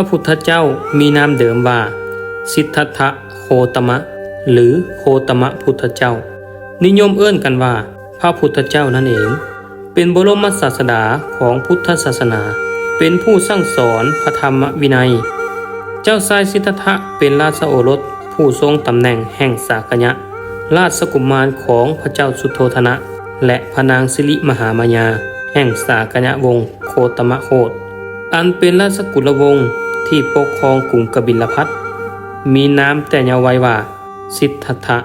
พระพุทธเจ้ามีนามเดิมว่า สิทธัตถะโคตมะ หรือโคตมะพุทธเจ้า นิยมเอื้อนกันว่า พระพุทธเจ้านั่นเอง เป็นบรมศาสดาของพุทธศาสนา เป็นผู้สร้างสอนพระธรรมวินัย เจ้าชายสิทธัตถะเป็นราชโอรสผู้ทรงตำแหน่งแห่งสากยะ ราชกุมารของพระเจ้าสุโธธนะ และพระนางสิริมหามายา แห่งสากยะวงศ์โคตมะโคตอันเป็นราชกุลวงศ์ ที่ปกครองกรุงกบิลพัทมีนามแต่ยาวไวว่า สิทธัตถะ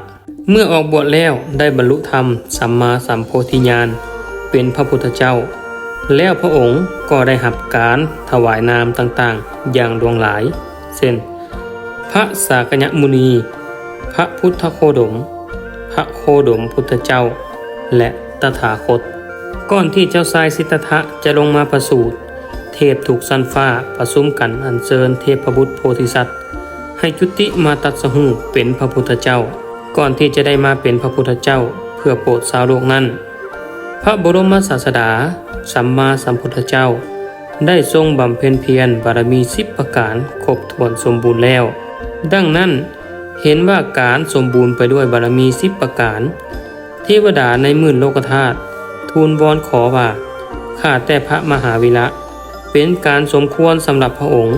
เมื่อออกบวชแล้วได้บรรลุธรรมสัมมาสัมโพธิญาณเป็นพระพุทธเจ้า แล้วพระองค์ก็ได้หับการถวายนามต่างๆ อย่างดวงหลาย เช่น พระสากยมุนี พระพุทธโคดม พระโคดมพุทธเจ้า และตถาคต ก่อนที่เจ้าชายสิทธัตถะจะลงมาประสูติ พถูกสันฟ้าประสมกันอัญเชิญเทพบุตรโพธิสัตว์ ให้จุติมาตัดสหูเป็นพระพุทธเจ้า ก่อนที่จะได้มาเป็นพระพุทธเจ้าเพื่อโปรดสาวโลกนั้น พระบรมศาสดา สัมมาสัมพุทธเจ้า ได้ทรงบำเพ็ญเพียรบารมีสิบประการครบถ้วนสมบูรณ์แล้ว ดังนั้นเห็นว่าการสมบูรณ์ไปด้วยบารมีสิบประการ เทวดาในหมื่นโลกธาตุทูลวอนขอว่าข้าแต่พระมหาวิระ เป็นการสมควรสำหรับพระองค์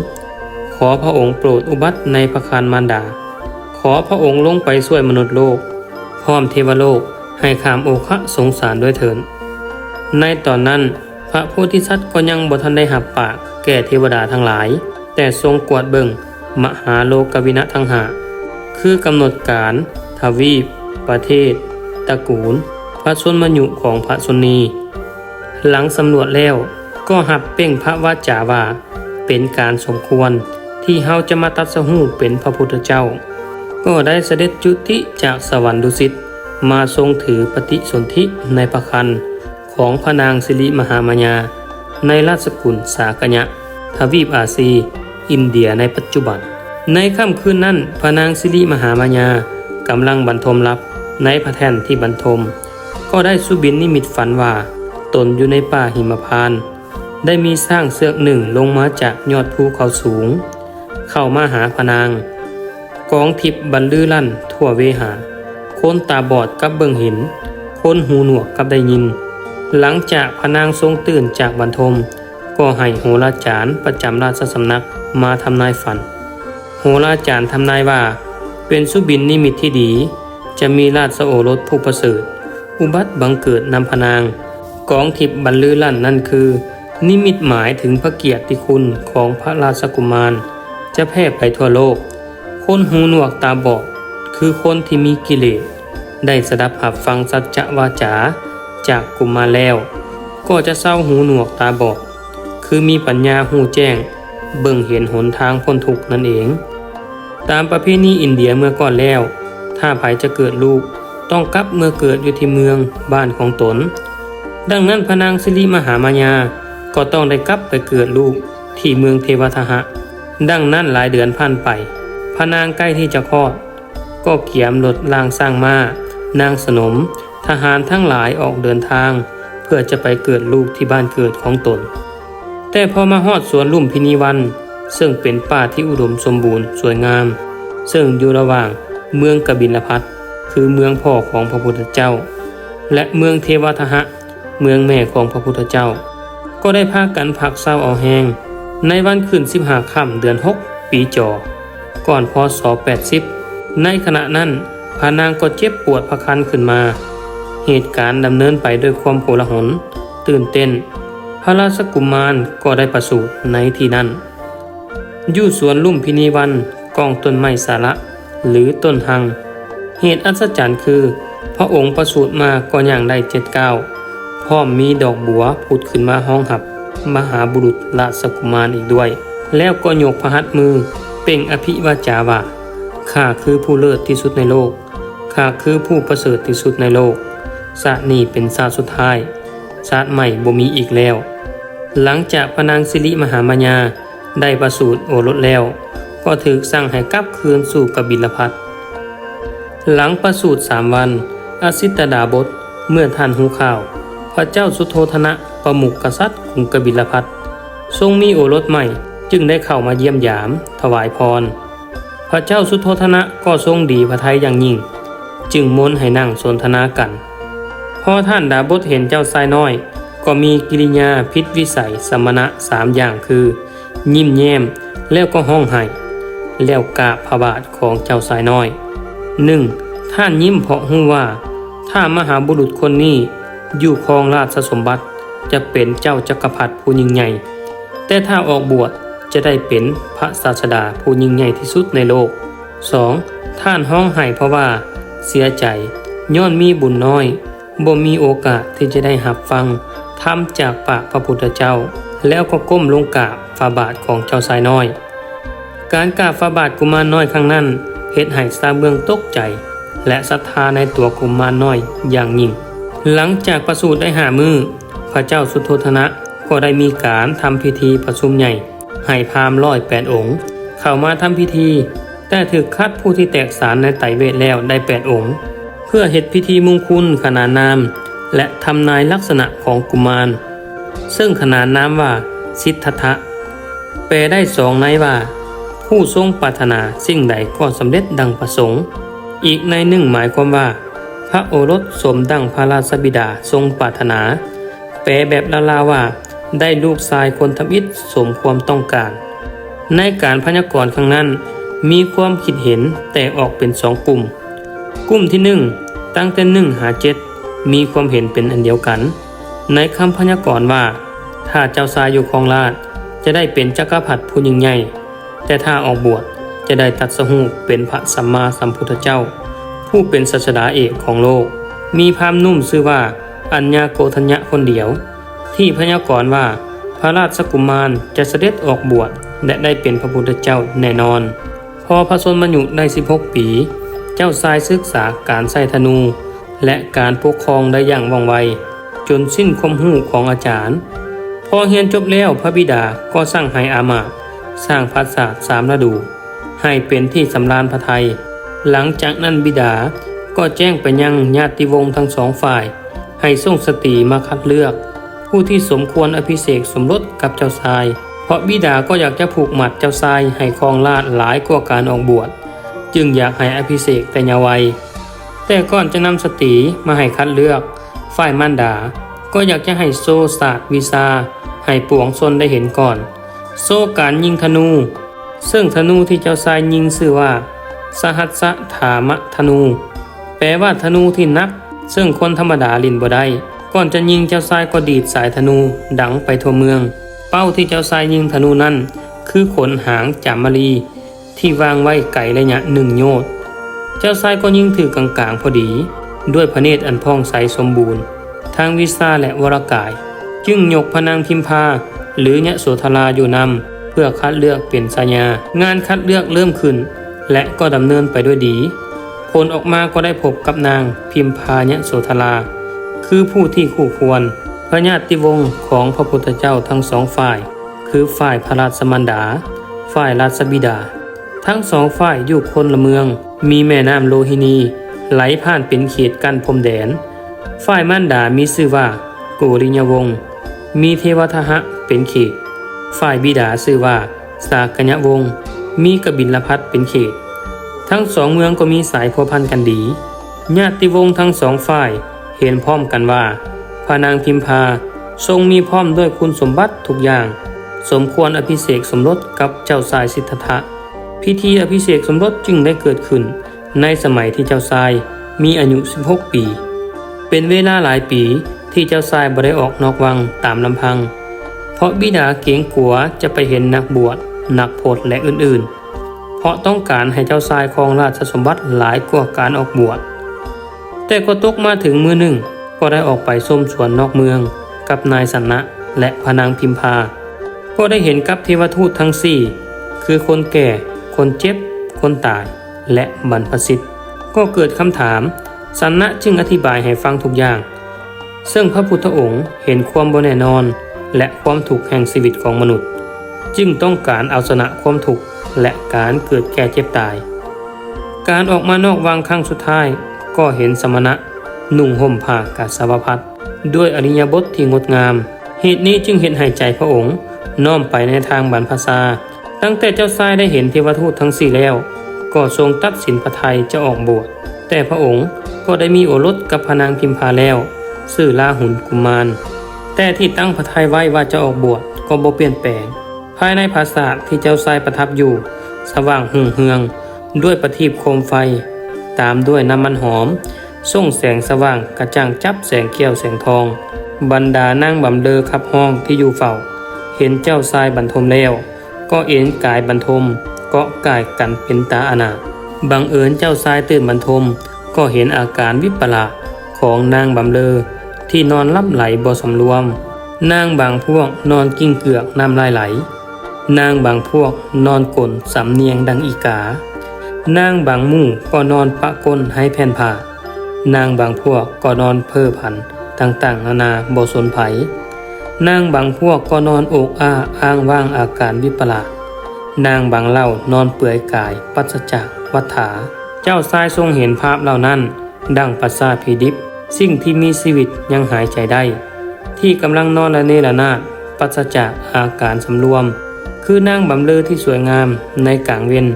ขอพระองค์โปรดอุบัติในพระคานมารดา ขอพระองค์ลงไปช่วยมนุษย์โลก พร้อมเทวโลกให้ขามโอคะสงสารด้วยเถินในตอนนั้นพระโพธิสัตว์ก็ยังบ่ทันได้หับปากแก่เทวดาทั้งหลาย แต่ทรงกวดเบิงมหาโลกวินะทั้งหา คือกำหนดการ ทวีป ประเทศตระกูล พระชนมยุของพระชนี หลังสำรวจแล้ว ก็หับเป้งพระวาจาว่า เป็นการสมควรที่เฮาจะมาตัดสหูเป็นพระพุทธเจ้า ก็ได้เสด็จจุติจากสวรรค์ดุสิตมาทรงถือปฏิสนธิในพระคันของพระนางสิริมหามายา ในราชกุลสากยะ ทวีปอาซี อินเดียในปัจจุบัน ในค่ำคืนนั้นพระนางสิริมหามายากำลังบรรทมรับในพระแท่นที่บรรทม ก็ได้สุบินนิมิตฝันว่า ตนอยู่ในป่าหิมพานต์ ได้มีสร้างเสือกหนึ่งลงมาจากยอดภูเขาสูง เข้ามาหาพนาง กองทิพย์บรรลือลั่นทั่วเวหา คนตาบอดกับเบิ่งเห็น คนหูหนวกกับได้ยิน หลังจากพนางทรงตื่นจากบรรทม ก็ให้โหราจารย์ประจำราชสำนักมาทำนายฝัน โหราจารย์ทำนายว่า เป็นสุบินนิมิตที่ดี จะมีราชโอรสผู้ประเสริฐ อุบัติบังเกิดนำพนาง กองทิพย์บรรลือลั่นนั่นคือ นิมิตหมายถึงพระเกียรติคุณของพระราชกุมาร จะแพร่ไปทั่วโลก คนหูหนวกตาบอดคือคนที่มีกิเลสได้สดับหับฟังสัจจะวาจาจากกุมารแล้ว ก็จะเศร้าหูหนวกตาบอดคือมีปัญญาหูแจ้ง เบิ่งเห็นหนทางพ้นทุกนั่นเอง ตามประเพณีอินเดียเมื่อก่อนแล้ว ถ้าภายจะเกิดลูกต้องกลับเมื่อเกิดอยู่ที่เมืองบ้านของตน ดังนั้นพระนางสิริมหามายา ก็ต้องได้กลับไปเกิดลูกที่เมืองเทวทหะ ดังนั้นหลายเดือนผ่านไป พระนางใกล้ที่จะคลอด ก็เกียมรถล่างสร้างมา้านางสนม ทหารทั้งหลายออกเดินทาง เพื่อจะไปเกิดลูกที่บ้านเกิดของตน แต่พอมาฮอดสวนลุ่มพินีวัน ซึ่งเป็นป่าที่อุดมสมบูรณ์สวยงาม ซึ่งอยู่ระหว่างเมืองกบิลพัทคือเมืองพ่อของพระพุทธเจ้า และเมืองเทวทหะ เมืองแม่ของพระพุทธเจ้า ก็ได้พากันพักเศร้าเอาแหงในวันขึ้นสิบหาค่ำเดือนหกปีจอ ก่อนพศ80 ในขณะนั้นพานางก็เจ็บปวดพะคันขึ้นมา เหตุการณ์ดำเนินไปด้วยความโกลาหลตื่นเต้น พระราชกุมารก็ได้ประสูติในที่นั้น อยู่สวนลุ่มพินีวันกองต้นไม้สาระ หรือต้นหัง เหตุอัศจรรย์คือ พระองค์ประสูติมาก็อย่างได้เจ็ดเก้า พร้อมมีดอกบัวผุดขึ้นมาห้องหับ มหาบุรุษราชกุมารอีกด้วย แล้วก็ยกพระหัตถ์มือเป่งอภิวาจาว่าข้าคือผู้เลิศที่สุดในโลกข้าคือผู้ประเสริฐที่สุดในโลกศาตร์นี้เป็นศาสตร์สุดท้ายศาตร์ใหม่บ่มีอีกแล้ว หลังจากพนางสิริมหามายาได้ประสูติโอรสแล้ว ก็ถือสั่งให้กลับคืนสู่กบิลพัทหลังประสูติสามวัน อสิตดาบทเมื่อท่านหูข่าว พระเจ้าสุโธธนะประมุขกษัตริย์กรุงกบิลพัททรงมีโอรสใหม่จึงได้เข้ามาเยี่ยมยาม ถวายพร พระเจ้าสุโธธนะก็ทรงดีพระทัยอย่างยิ่ง จึงมนให้นั่งสนทนากันพอท่านดาบทเห็นเจ้าชายน้อย ก็มีกิริยาพิษวิสัยสมณะสามอย่างคือ ยิ้มแย้มแล้วก็ห้องไห้แล้วกาพระบาทของเจ้าชายน้อยหนึ่งท่านยิ้มเพราะหูว่า ถ้ามหาบุรุษคนนี้ อยู่ครองราชสมบัติจะเป็นเจ้าจักรพรรดิผู้ยิ่งใหญ่ แต่ถ้าออกบวชจะได้เป็นพระศาสดาผู้ยิ่งใหญ่ที่สุดในโลก 2. ท่านห้องไห้เพราะว่าเสียใจย้อนมีบุญน้อยบ่มีโอกาสที่จะได้หับฟังธรรมจากปากพระพุทธเจ้า แล้วก็ก้มลงกราบฝ่าบาทของเจ้าชายน้อย การกราบฝ่าบาทกุมารน้อยครั้งนั้นเฮ็ดให้ซาเบืองตกใจ และศรัทธาในตัวกุมารน้อยอย่างยิ่ง หลังจากประสูติได้หามือพระเจ้าสุโธธนะก็ได้มีการทำพิธีประชุมใหญ่ให้พามร้อยแปดองค์ เข้ามาทำพิธี แต่ถือคัดผู้ที่แตกสารในไตเวทแล้วได้แปดองค์ เพื่อเหตุพิธีมงคลขนานนาม และทำนายลักษณะของกุมาร ซึ่งขนานนามว่า สิทธะแปลได้สองในว่า ผู้ทรงปรารถนาสิ่งใดก็สำเร็จดังประสงค์ อีกในหนึ่งหมายความว่า ระโอรสสมดังพระราชบิดาทรงปรารถนา แปลแบบลาๆว่า ได้ลูกชายคนทำอิฐสมความต้องการ ในการพยากรณ์ครั้งนั้น มีความคิดเห็นแตกออกเป็นสองกลุ่ม กลุ่มที่หนึ่งตั้งแต่หนึ่งหาเจ็ดมีความเห็นเป็นอันเดียวกัน ในคำพยากรณ์ว่า ถ้าเจ้าชายอยู่ครองราชจะได้เป็นจักรพรรดิผู้ยิ่งใหญ่ แต่ถ้าออกบวชจะได้ตัดสหูเป็นพระสัมมาสัมพุทธเจ้า ผู้เป็นศาสดาเอกของโลก มีพามนุ่มชื่อว่า อัญญาโกธัญญะคนเดียว ที่พยากรณ์ว่า พระราชกุมารจะเสด็จออกบวชและได้เป็นพระพุทธเจ้าแน่นอน พอพระชนมายุได้ 16 ปี เจ้าชายศึกษาการใส่ธนู และการปกครองได้อย่างว่องไว จนสิ้นความหูของอาจารย์ พอเรียนจบแล้วพระบิดาก็สั่งให้อามาตย์สร้างปราสาทสามฤดู ให้เป็นที่สำราญพระไทย หลังจากนั้นบิดาก็แจ้งไปยังญาติวงศ์ทั้งสองฝ่าย ให้ส่งสตรีมาคัดเลือก ผู้ที่สมควรอภิเษกสมรสกับเจ้าชาย เพราะบิดาก็อยากจะผูกหมัดเจ้าชายให้ครองราชหลายกว่าการออกบวช จึงอยากให้อภิเษกแต่ยาวัย แต่ก่อนจะนำสตรีมาให้คัดเลือก ฝ่ายมารดา ก็อยากจะให้โซศาสตร์วิซาให้ปวงชนได้เห็นก่อน โซการยิงธนู ซึ่งธนูที่เจ้าชายยิงชื่อว่า สหัสสถามะธนู แปลว่าธนูที่นัก ซึ่งคนธรรมดาลินบ่ได้ก่อนจะยิงเจ้าชายก็ดีดสายธนูดังไปทั่วเมือง เป้าที่เจ้าชายยิงธนูนั้น คือขนหางจามรี ที่วางไว้ไกลระยะหนึ่งโยชน์เจ้าชายก็ยิงถือกลางๆพอดี ด้วยพระเนตรอันพองใสสมบูรณ์ ทางวิซาและวรกาย จึงยกพนางพิมพา หรือยะโสธราอยู่นำเพื่อคัดเลือกเป็นสัญญางานคัดเลือกเริ่มขึ้น และก็ดำเนินไปด้วยดี ผลออกมาก็ได้พบกับนางพิมพายะโสธรา คือผู้ที่คู่ควร พระญาติวงศ์ของพระพุทธเจ้าทั้งสองฝ่าย คือฝ่ายพระราชมันดา ฝ่ายราชบิดา ทั้งสองฝ่ายอยู่คนละเมือง มีแม่น้ำโลหินี ไหลผ่านเป็นเขตกั้นพรมแดน ฝ่ายมันดามีชื่อว่าโกริยวงศ์มีเทวทหะเป็นเขต ฝ่ายบิดาชื่อว่า สากญวงศ์ มีกบิลพัทเป็นเขต ทั้งสองเมืองก็มีสายพัวพันกันดี ญาติวงศ์ทั้งสองฝ่ายเห็นพร้อมกันว่าพระนางพิมพาทรงมีพร้อมด้วยคุณสมบัติทุกอย่าง สมควรอภิเษกสมรสกับเจ้าชายสิทธัตถะพิธีอภิเษกสมรสจึงได้เกิดขึ้น ในสมัยที่เจ้าชายมีอายุ 16 ปี เป็นเวลาหลายปีที่เจ้าชายบ่ได้ออกนอกวังตามลำพัง เพราะบิดาเกรงกัวจะไปเห็นนักบวช นักโพธและอื่นๆ เพราะต้องการให้เจ้าชายครองราชสมบัติหลายกว่าการออกบวช แต่ก็ตกมาถึงมือหนึ่งก็ได้ออกไปส้มสวนนอกเมือง กับนายสันนะและพนางพิมพา ก็ได้เห็นกับเทวทูตทั้งสี่คือคนแก่ คนเจ็บ คนตาย และบรรพสิทธิ์ก็เกิดคำถาม สันนะจึงอธิบายให้ฟังทุกอย่าง ซึ่งพระพุทธองค์เห็นความบแน่นอน และความถูกแห่งชีวิตของมนุษย์ จึงต้องการเอาชนะความทุกข์และการเกิดแก่เจ็บตาย การออกมานอกวังครั้งสุดท้าย ก็เห็นสมณะนุ่งห่มผ้ากาสาวพัดด้วยอริยบทที่งดงาม เหตุนี้จึงเห็นให้ใจพระองค์ น้อมไปในทางบรรพชาตั้งแต่เจ้าชายได้เห็นเทวทูตทั้งสี่แล้ว ก็ทรงตัดสินพระทัยจะออกบวชแต่พระองค์ก็ได้มีโอรสกับพนางพิมพาแล้วชื่อลาหุนกุมาร แต่ที่ตั้งพระทัยไว้ว่าจะออกบวชก็บ่เปลี่ยนแปลง ภายในปราสาทที่เจ้าชายประทับอยู่ สว่างหุ่งเฮือง ด้วยประทีปโคมไฟ ตามด้วยน้ำมันหอม ส่งแสงสว่างกระจ่างจับแสงเกี้ยวแสงทอง บรรดานั่งบำเลอขับห้องที่อยู่เฝ้า เห็นเจ้าชายบรรทมแล้ว ก็เอ็นกายบรรทมเกาะกายกันเป็นตาอนาบังเอิญเจ้าชายตื่นบรรทม ก็เห็นอาการวิปลาสของนางบำเลอที่นอนลับไหลบ่สำรวม นางบางพวกนอนกิ้งเกือกน้ำลายไหล นางบางพวกนอนกลนสำเนียงดังอีกา นางบางมู่ก็นอนปะก้นให้แผ่นผ่านางบางพวกก็นอนเพ้อผันต่างๆ นานาบสนไผนางบางพวกก็นอนอกอ้าอ้างว่างอาการวิปลาสนางบางเล่านอนเปื่อยกาย ปัสจากวัฏฐา เจ้าชายทรงเห็นภาพเหล่านั้น ดังปัสสาพีดิบสิ่งที่มีชีวิตยังหายใจได้ ที่กำลังนอนละเนระนาดปัสจากอาการสำรวม คือนางบำเลอที่สวยงามในกลางเวียน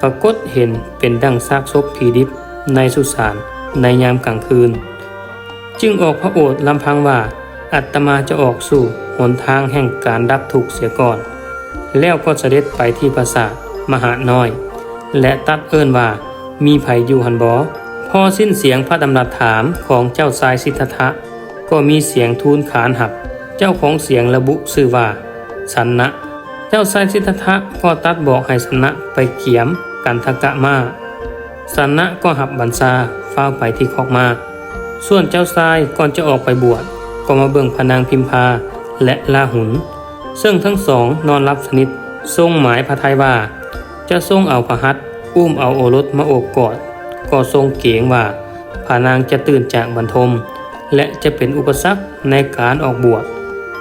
ปรากฏเห็นเป็นดั่งซากศพผีดิบในสุสานในยามกลางคืน จึงออกพระโอษฐ์ลำพังว่าอัตมาจะออกสู่หนทางแห่งการดับทุกข์เสียก่อน แล้วก็เสด็จไปที่ปราสาทมหาน้อย และตัดเอิ้นว่ามีไผอยู่หันบอพอสิ้นเสียงพระดำรัสถามของเจ้าชายสิทธะก็มีเสียงทูลขานหับ เจ้าของเสียงระบุชื่อว่าสันนะ จ้าชายสิทธัตถะก็ตัดบอกให้สนะไปเกียมกันทกะมาสนะก็หับบัญชาเฝ้าไปที่คอกมา ส่วนเจ้าชายก่อนจะออกไปบวชก็มาเบิ่งพนางพิมพาและลาหุน ซึ่งทั้งสองนอนรับสนิททรงหมายพระทัยว่า จะทรงเอาพระหัตถ์อุ้มเอาโอรสมาโอบกอด ก็ทรงเกรงว่าพระนางจะตื่นจากบรรทม และจะเป็นอุปสรรคในการออกบวช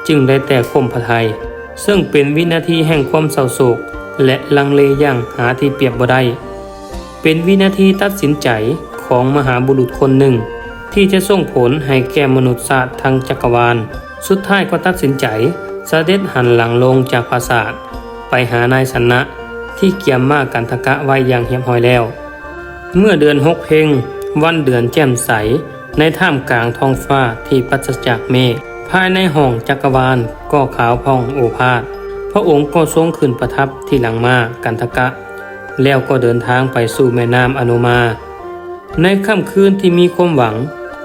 จึงได้แต่ข่มพระทัย ซึ่งเป็นวินาทีแห่งความเศร้าโศก และลังเลอย่างหาที่เปรียบบ่ได้ เป็นวินาทีตัดสินใจของมหาบุรุษคนหนึ่ง ที่จะส่งผลให้แก่มนุษยชาสติทั้งจักรวาล สุดท้ายก็ตัดสินใจเสด็จหันหลังลงจากปราสาทไปหานายสนะที่เกียมมากกันทกะไว้อย่างเหียบหอยแล้ว เมื่อเดือนหกเพงวันเดือนแจ่มใส ในท่ามกลางท้องฟ้าที่ปราศจากเมฆ ภายในห้องจักรวาลก็ขาวพองโอภาสพระองค์ก็ทรงขึ้นประทับที่หลังมากันทกะ แล้วก็เดินทางไปสู่แม่น้ำอนุมา ในค่ำคืนที่มีความหวัง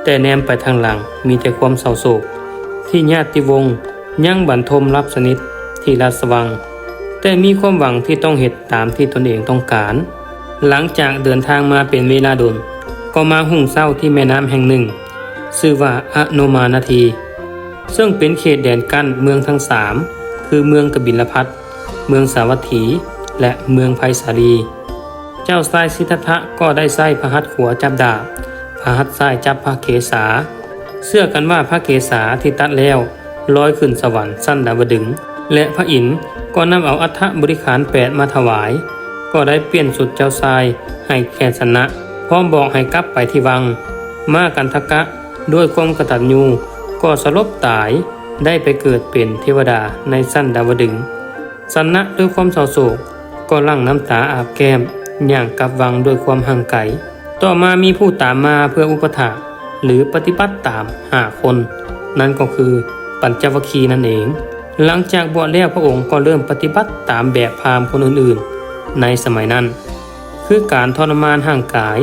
แต่แนมไปทางหลังมีแต่ความเศร้าโศก ที่ญาติวงศ์ยังบันทมรับสนิทที่ราชวัง แต่มีความหวังที่ต้องเหตุตามที่ตนเองต้องการ หลังจากเดินทางมาเป็นเวลาดนก็มาหุ่งเศร้าที่แม่น้ำแห่งหนึ่งชื่อว่าอโนมานาที ซึ่งเป็นเขตแดนกั้นเมืองทั้งสามคือเมืองกบิลพัทเมืองสาวัตถี และเมืองไผ่สาลี เจ้าชายสิทธัตถะก็ได้ไส้พระหัตถ์ขัวจับดาบพระหัตถ์ไส้จับพระเกศา เชื่อกันว่าพระเกศาที่ตัดแล้วลอยขึ้นสวรรค์สั้นดาวดึง และพระอินทร์ก็นำเอาอัฐบริขารแปดมาถวาย ก็ได้เปลี่ยนสุดเจ้าชายให้แก่ชนะ พร้อมบอกให้กลับไปที่วัง มากันทกะด้วยความกระตัญญู ก็สลบตายได้ไปเกิดเป็นเทวดาในสั้นดาวดึงสันนะด้วยความเศร้าโศกก็ลั่งน้ำตาอาบแก้มอย่างกับวังด้วยความห่างไกลต่อมามีผู้ตามมาเพื่ออุปถาหรือปฏิบัติตามหาคน นั่นก็คือปัญจวัคคีย์นั่นเอง หลังจากบวชแล้วพระองค์ก็เริ่มปฏิบัติตามแบบพราหมณ์คนอื่นๆ ในสมัยนั้น คือการทรมานห่างกาย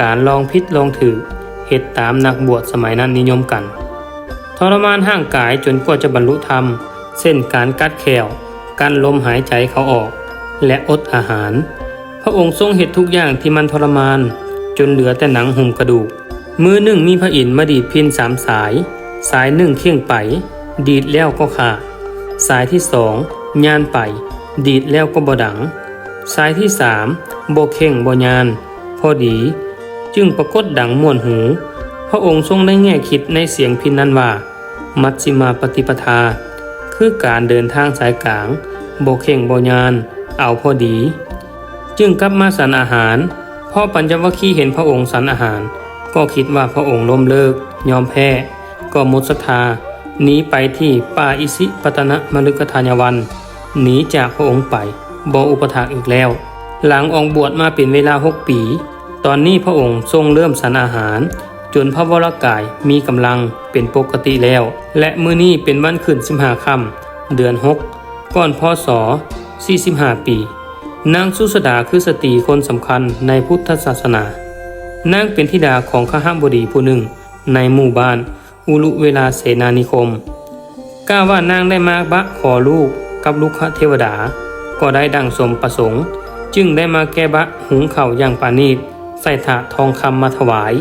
การลองพิษลองถือเหตุตามนักบวชสมัยนั้นนิยมกัน ทรมานห่างกายจนกว่าจะบรรลุธรรมเช่นการกัดแขวการลมหายใจเขาออก และอดอาหาร พระองค์ทรงเหตุทุกอย่างที่มันทรมาน จนเหลือแต่หนังหุ้มกระดูก มือหนึ่งมีพระอินทร์มาดีดพินสามสาย สายหนึ่งเที่ยงไป ดีดแล้วก็ขาดสายที่สองยานไป ดีดแล้วก็บดัง สายที่สามโบเข่งบยาน พอดี จึงปรากฏดังม่วนหู พระองค์ทรงได้แง่คิดในเสียงพินนั้นว่า มัชฌิมาปฏิปทา คือการเดินทางสายกลางโบเข่งบยาน เอาพอดี จึงกลับมาสันอาหารพ่อปัญจวัคคีย์เห็นพระองค์สันอาหาร ก็คิดว่าพระองค์ล้มเลิก ยอมแพ้ ก็มดศรัทธาหนีไปที่ป่าอิสิปตนะมฤคทายวันหนีจากพระองค์ไปบ่อุปถากอีกแล้ว หลังออกบวชมาเป็นเวลาหกปี ตอนนี้พระองค์ทรงเริ่มสรรอาหาร จนพระวรากายมีกำลังเป็นปกติแล้ว และมื้อนี้เป็นวันขึ้น15ค่ำเดือน 6 ก่อนพศ45 ปี นางสุสดาคือสตรีคนสำคัญในพุทธศาสนา นางเป็นธิดาของข้าห้ามบดีผู้หนึ่ง ในหมู่บ้าน อุลุเวลาเสนานิคมกล่าวว่านางได้มาบะขอลูกกับลูกคเทวดา ก็ได้ดังสมประสงค์ จึงได้มาแก้บะหุงเข้าอย่างปานีตใส่ถาทองคำมาถวาย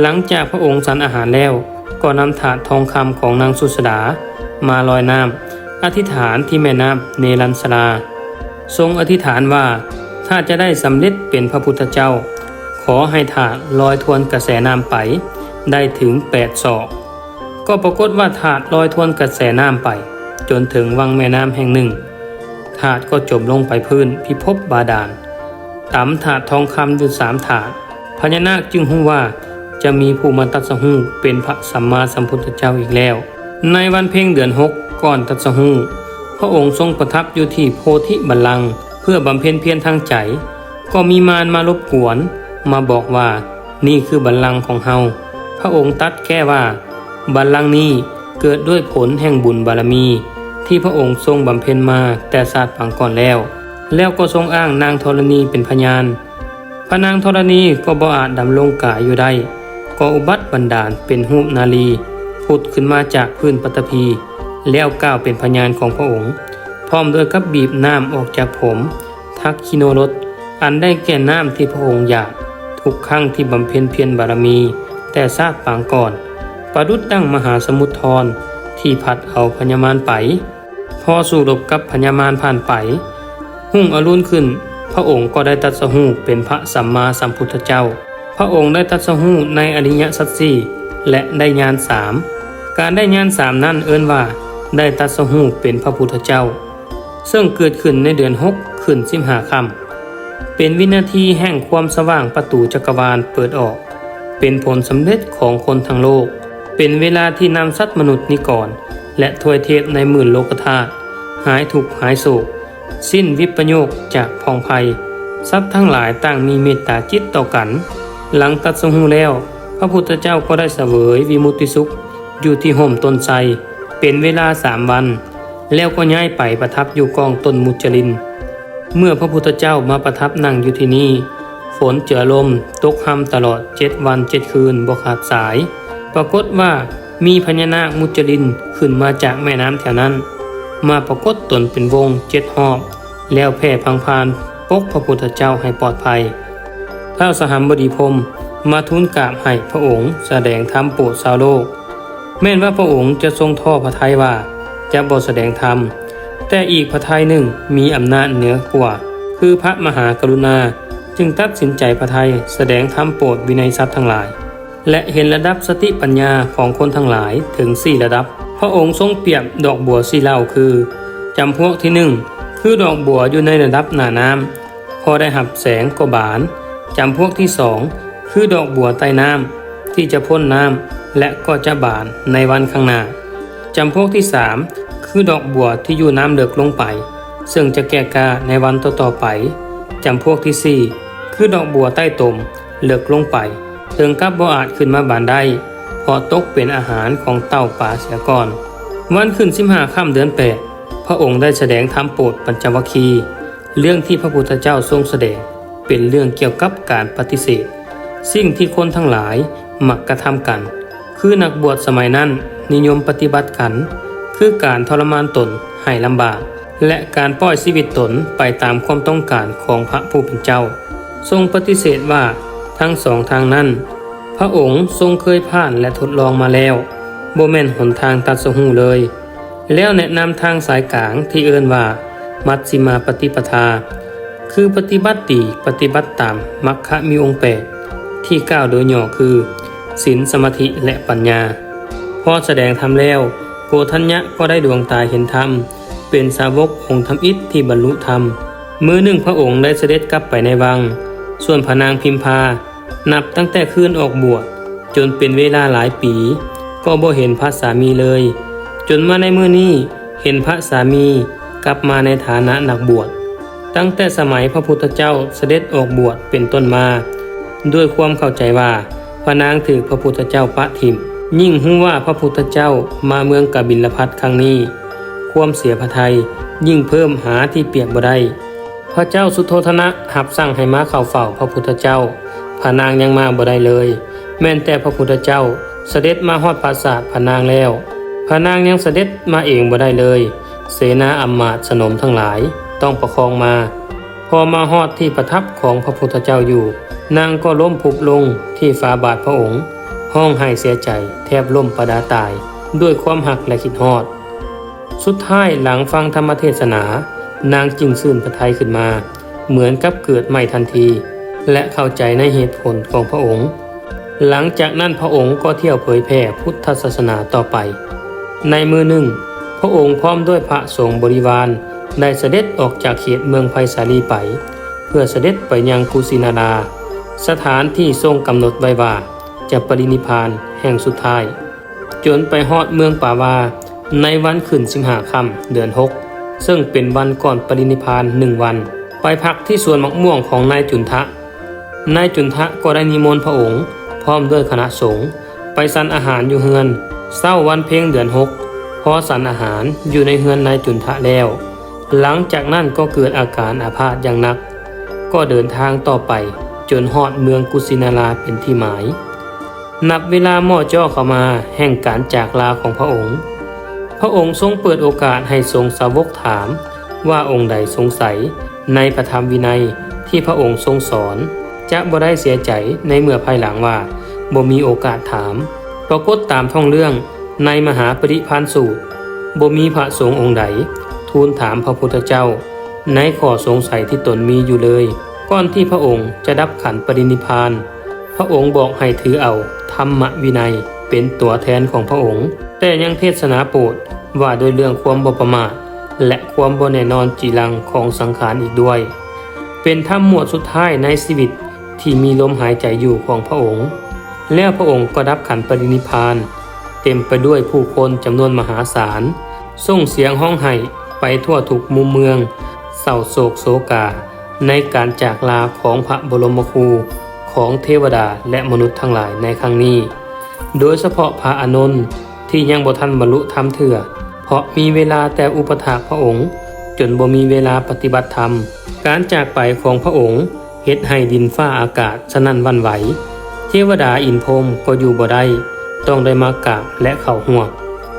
หลังจากพระองค์สันอาหารแล้ว ก็นำถาดทองคำของนางสุสดา มาลอยน้ำอธิษฐานที่แม่น้ำเนรัญสราทรงอธิษฐานว่าถ้าจะได้สำเร็จเป็นพระพุทธเจ้า ขอให้ถาดลอยทวนกระแสน้ำไปได้ถึงแปดศอกก็ปรากฏว่าถาดลอยทวนกระแสน้ำไป จนถึงวังแม่น้ำแห่งหนึ่ง ถาดก็จมลงไปพื้นพิภพบาดาลต่ำถาดทองคำอยู่สามถาดพญานาคจึงหูว่า จะมีผู้มาตัดสหูเป็นพระสัมมาสัมพุทธเจ้าอีกแล้ว ในวันเพ่งเดือนหกก่อนตัดสหูพระองค์ทรงประทับอยู่ที่โพธิบัลลังก์เพื่อบำเพ็ญเพียรทางใจ ก็มีมารมารบกวน มาบอกว่านี่คือบัลลังก์ของเฮาพระองค์ตรัดแก้ว่า บัลลังก์นี้เกิดด้วยผลแห่งบุญบารมี ที่พระองค์ทรงบำเพ็ญมาแต่ศาสตร์ปังก่อนแล้ว แล้วก็ทรงอ้างนางธรณีเป็นพยานพระนางธรณีก็บ่อาจดำรงกายอยู่ได้ ก็อุบัติบันดาลเป็นหูปนาลีผุดขึ้นมาจากพื้นปฐพี แล้วก้าวเป็นพยานของพระองค์ พร้อมด้วยกับบีบน้ำออกจากผม ทักคิโนรสอันได้แก่น้ำที่พระองค์อยาก ทุกครั้งที่บำเพ็ญเพียรบารมี แต่ซาดปางก่อน ประดุดดั้งมหาสมุทรทรที่พัดเอาพญามารไป พอสู้รบกับพญามารผ่านไป หุ่งอรุณขึ้น พระองค์ก็ได้ตัดสหูเป็นพระสัมมาสัมพุทธเจ้า พระองค์ได้ตัดสหูในอริยสัจสี่และได้ญาณสามการได้ญาณสามนั่นเอิ้นว่า ได้ตัดสหูเป็นพระพุทธเจ้า ซึ่งเกิดขึ้นในเดือนหกขึ้นสิบหาคำเป็นวินาทีแห่งความสว่างประตูจักรวาลเปิดออก เป็นผลสำเร็จของคนทั้งโลก เป็นเวลาที่นำสัตว์มนุษย์นิกร และทวยเทพในหมื่นโลกธาตุหายทุกหายโศก สิ้นวิปโยคจากพองภัยสัตว์ทั้งหลายต่างมีเมตตาจิตต่อกัน หลังตัดสหูแล้ว พระพุทธเจ้าก็ได้เสวยวิมุติสุข อยู่ที่ห่มต้นไทรเป็นเวลาสามวัน แล้วก็ย้ายไปประทับอยู่กองต้นมุจลิน เมื่อพระพุทธเจ้ามาประทับนั่งอยู่ที่นี่ ฝนเจือลมตกห้ำตลอดเจ็ดวันเจ็ดคืนบ่ขาดสาย ปรากฏว่ามีพญานาคมุจลินขึ้นมาจากแม่น้ำแถวนั้น มาปรากฏตนเป็นวงเจ็ดหอบ แล้วแผ่พังพานปกพระพุทธเจ้าให้ปลอดภัย ท้าสหัมบดีพรมมาทูลกราบให้พระองค์แสดงธรรมโปรดชาวโลก แม้นว่าพระองค์จะทรงท่อพระทัยว่าจะบทแสดงธรรม แต่อีกพระทัยหนึ่งมีอำนาจเหนือกว่า คือพระมหากรุณาจึงตัดสินใจพระทัยแสดงธรรมโปรดวินัยทรัพย์ทั้งหลาย และเห็นระดับสติปัญญาของคนทั้งหลายถึงสี่ระดับ พระองค์ทรงเปรียบดอกบัวสีเหล่าคือจำพวกที่หนึ่งคือดอกบัวอยู่ในระดับหนาน้ำพอได้หับแสงก็บาน จำพวกที่สองคือดอกบัวใต้น้ำที่จะพ่นน้ำและก็จะบานในวันข้างหน้าจำพวกที่สามคือดอกบัวที่อยู่น้ำเลือกลงไป ซึ่งจะแก่กาในวันต่อๆไปจำพวกที่สี่คือดอกบัวใต้ตมเลือกลงไปถึงกับบ่อาจขึ้นมาบานได้พอตกเป็นอาหารของเต่าป่าเสียก่อน วันขึ้นสิบห้าค่ำเดือนแปดพระองค์ได้แสดงธรรมโปรดปัญจวัคคีย์เรื่องที่พระพุทธเจ้าทรงแสดง เป็นเรื่องเกี่ยวกับการปฏิเสธ สิ่งที่คนทั้งหลายมักกระทำกัน คือนักบวชสมัยนั้นนิยมปฏิบัติกัน คือการทรมานตนให้ลำบาก และการปล่อยชีวิตตนไปตามความต้องการของพระผู้เป็นเจ้า ทรงปฏิเสธว่าทั้งสองทางนั้น พระองค์ทรงเคยผ่านและทดลองมาแล้วโบแมนหนทางตัดสหูเลย แล้วแนะนำทางสายกลางที่เอิ้นว่า มัชฌิมาปฏิปทา คือปฏิบัติดีปฏิบัติตามมัคคะมีองค์แปดที่กล่าวโดยย่อคือศีลสมาธิและปัญญา พอแสดงธรรมแล้วโกทัญญะก็ได้ดวงตาเห็นธรรม เป็นสาวกองค์ธรรมอิฐที่บรรลุธรรม มือหนึ่งพระองค์ได้เสด็จกลับไปในวัง ส่วนพระนางพิมพา นับตั้งแต่คืนออกบวชจนเป็นเวลาหลายปี ก็บ่เห็นพระสามีเลย จนมาในมือนี้เห็นพระสามีกลับมาในฐานะนักบวช ตั้งแต่สมัยพระพุทธเจ้าเสด็จออกบวชเป็นต้นมา ด้วยความเข้าใจว่าพระนางถือพระพุทธเจ้าปะทิม ยิ่งหู้ว่าพระพุทธเจ้ามาเมืองกบิลพัทครั้งนี้ ความเสียพระไทยยิ่งเพิ่มหาที่เปรียบบ่ได้พระเจ้าสุโธธนะหับสั่งให้มาเข้าเฝ้าพระพุทธเจ้าพระนางยังมาบ่ได้เลย แม้นแต่พระพุทธเจ้าเสด็จมาฮอดปราสาทพระนางแล้วพระนางยังเสด็จมาเองบ่ได้เลย เสนาอำมาตสนมทั้งหลาย ต้องประคองมา พอมาฮอดที่ประทับของพระพุทธเจ้าอยู่ นางก็ล้มผุบลงที่ฝาบาทพระองค์ ห้องไห้เสียใจแทบล่มประดาตาย ด้วยความหักและคิดฮอด สุดท้ายหลังฟังธรรมเทศนา นางจึงซื่นพระทัยขึ้นมา เหมือนกับเกิดใหม่ทันที และเข้าใจในเหตุผลของพระองค์ หลังจากนั้นพระองค์ก็เที่ยวเผยแผ่พุทธศาสนาต่อไป ในมือหนึ่ง พระองค์พร้อมด้วยพระสงฆ์บริวาร ได้เสด็จออกจากเขตเมืองไผ่สาลีไป เพื่อเสด็จไปยังกุสินารา สถานที่ทรงกำหนดไว้ว่าจะปรินิพานแห่งสุดท้าย จนไปฮอดเมืองป่าวา ในวันขึ้นสิงหาคำเดือนหกซึ่งเป็นวันก่อนปรินิพานหนึ่งวัน ไปพักที่สวนมะม่วงของนายจุนทะ นายจุนทะก็ได้นิมนต์พระองค์ พร้อมด้วยคณะสงฆ์ไปสันอาหารอยู่เฮือนเศร้าวันเพ็งเดือนหกพอสันอาหารอยู่ในเฮือนนายจุนทะแล้ว หลังจากนั้นก็เกิดอาการอาพาธอย่างหนัก ก็เดินทางต่อไปจนฮอดเมืองกุสินาราเป็นที่หมาย นับเวลาหม้อจ้อเข้ามาแห่งการจากลาของพระองค์ พระองค์ทรงเปิดโอกาสให้ทรงสาวกถามว่าองค์ใดสงสัยในพระธรรมวินัยที่พระองค์ทรงสอน จะบ่ได้เสียใจในเมื่อภายหลังว่าบ่มีโอกาสถาม ปรากฏตามท่องเรื่องในมหาปริพันธ์สูตรบ่มีพระสงฆ์องค์ใด ทูลถามพระพุทธเจ้า ในข้อสงสัยที่ตนมีอยู่เลย ก่อนที่พระองค์จะดับขันปรินิพาน พระองค์บอกให้ถือเอาธรรมวินัยเป็นตัวแทนของพระองค์ แต่ยังเทศนาโปรดว่าโดยเรื่องความบประมาทและความบแน่นอนจีรังของสังขารอีกด้วย เป็นธรรมหมวดสุดท้ายในชีวิตที่มีลมหายใจอยู่ของพระองค์ แล้วพระองค์ก็ดับขันปรินิพพาน เต็มไปด้วยผู้คนจำนวนมหาศาลส่งเสียงห้องไห้ ไปทั่วทุกมุมเมือง เศร้าโศกโศกา ในการจากลาของพระบรมครูของเทวดาและมนุษย์ทั้งหลายในครั้งนี้ โดยเฉพาะพระอนนท์ที่ยังบ่ทันบรรลุธรรมเถื่อ เพราะมีเวลาแต่อุปถากพระองค์ จนบ่มีเวลาปฏิบัติธรรม การจากไปของพระองค์เฮ็ดให้ดินฟ้าอากาศสนั่นวันไหว เทวดาอินพรมก็อยู่บ่ได้ ต้องได้มากราบและเข้าห่วง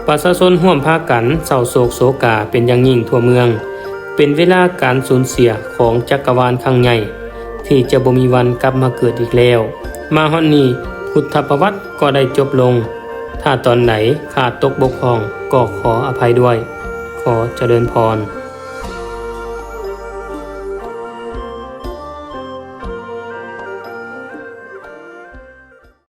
ประชาชนห่วมพากันเศร้าโศกโศกาเป็นอย่างยิ่งทั่วเมือง เป็นเวลาการสูญเสียของจักรวาลครั้งใหญ่ ที่จะบ่มีวันกลับมาเกิดอีกแล้ว มาฮอนนี้พุทธประวัติก็ได้จบลง ถ้าตอนไหนขาดตกบกพร่องก็ขออภัยด้วย ขอเจริญพร